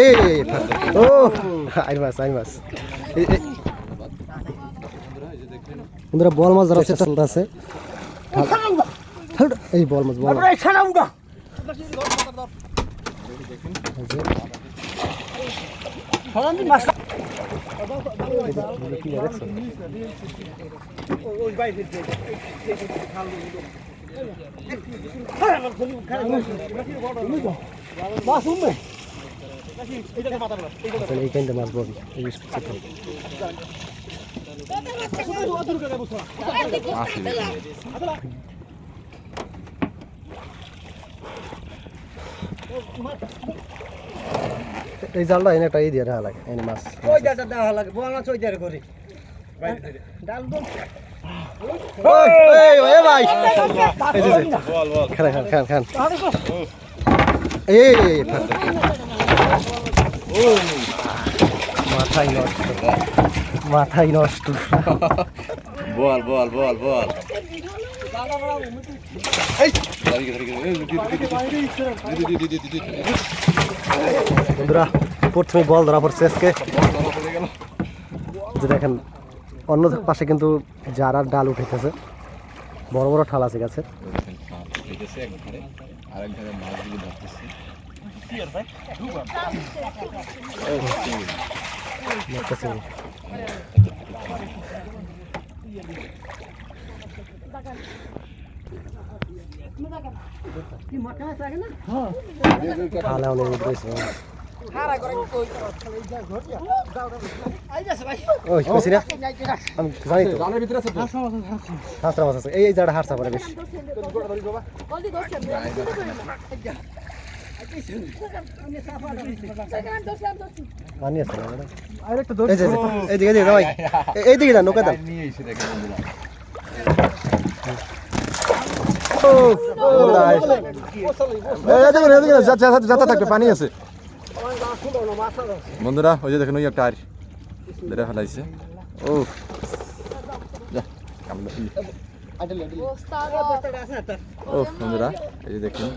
এই ও I much I মাছ বন্ধুরা, বল মাছ ধরা চেষ্টা চলতেছে। এই বল মাছ বল মাছ। মাছ বল এই জালটা এনে একটা এই দিয়ে রাখা লাগে এনে মাছ ওই ডাটা দেওয়া লাগে করি ডাল ওই, এই, ওই, মাথায় নষ্ট। মাথায় নষ্ট। বল বল বল বল। বন্ধুরা প্রথমে বল ধরা পড়ছে আজকে। যে দেখেন অন্য পাশে কিন্তু জারার ডাল উঠেছে। বড় বড় ঠাল আছে গাছে। অনেক হারা করে কই আই যাচ্ছে ভাই ওই কইছি না আমি জানি তো জালের ভিতরে আছে তো হাঁসরা মাছ আছে এই এই জায়গাটা হাঁসা পড়ে বেশ এইদিকে যান নৌকা যাচ্ছে যাতে থাকবে পানি আছে বন্ধুরা, ওই যে দেখেন ওই একটা আর ধরে ফেলাইছে। ও ও বন্ধুরা, এই যে দেখেন।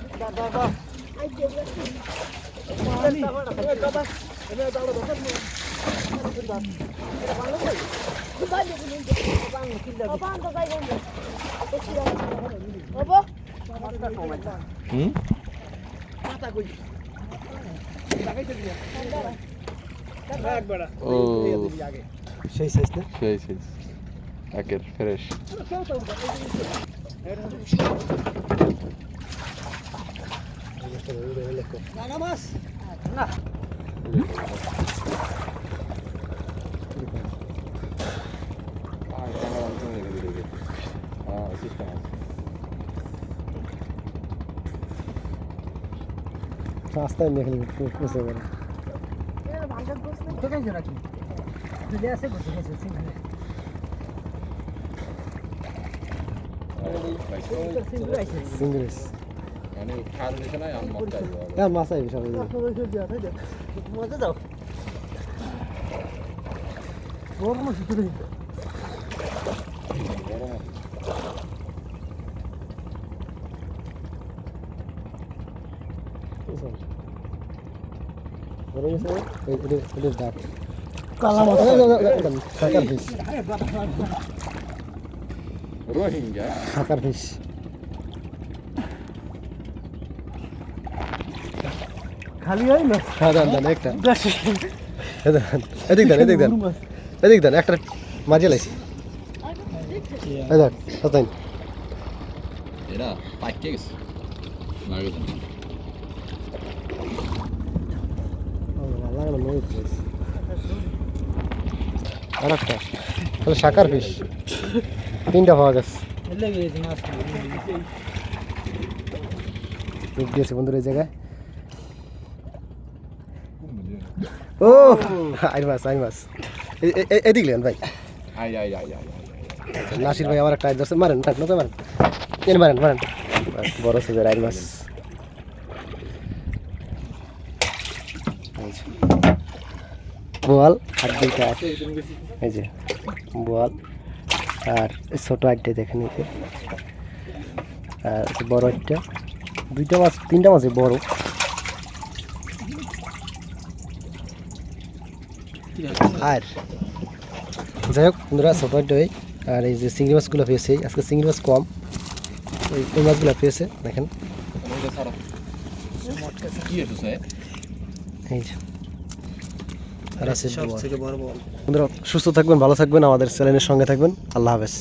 হুম? সেই সাইজ না সেই সেই একের ফ্রেশ লাগা মাছ রাস্তায় নিয়ে খেলি বুঝতে পারে তো কেন রাখি যদি আছে বুঝে গেছে সিঙ্গেল সিঙ্গেল আছে সিঙ্গিস মানে খাল দিছে না আম মত চাইব হ্যাঁ মাছ আইবি সবাই মজা দাও। বড় মাছ শুধু বড় গেছে এটা এটা ডাক কালা মাছ সাকার ফিশ রোহিঙ্গা সাকার ফিশ খালি হয় না হ্যাঁ দেন দেন একটা এদিক দেন এদিক দেন এদিক দেন একটা মাঝে লাইছি এই দেখ তাই এরা পাইকে গেছে লাগে তো লাগানো নয় আর একটা তাহলে সাকার ফিশ তিনটা পাওয়া গেছে। ডুব দিয়েছে বন্ধুরা এই জায়গায়। ও আই মাছ আই মাছ এদিক লেন ভাই। নাসির ভাই আমার একটা আইন ধরছে মারেন মারেন মারেন। মারেন বড় সাইজের আইন মাছ বল আর দুইটা এই যে বল আর ছোটো আটটা দেখেন এই আর বড় আটটা দুইটা মাছ তিনটা মাছে বড়। আর যাই হোক বন্ধুরা ছোটো আটটা আর এই যে চিংড়ি মাছগুলো পেয়েছে আজকে চিংড়ি মাছ কম। এই মাছগুলো পেয়েছে দেখেন। এই যে। সব থেকে বড় বন্ধুরা সুস্থ থাকবেন ভালো থাকবেন আমাদের চ্যানেলের সঙ্গে থাকবেন। আল্লাহ হাফেজ।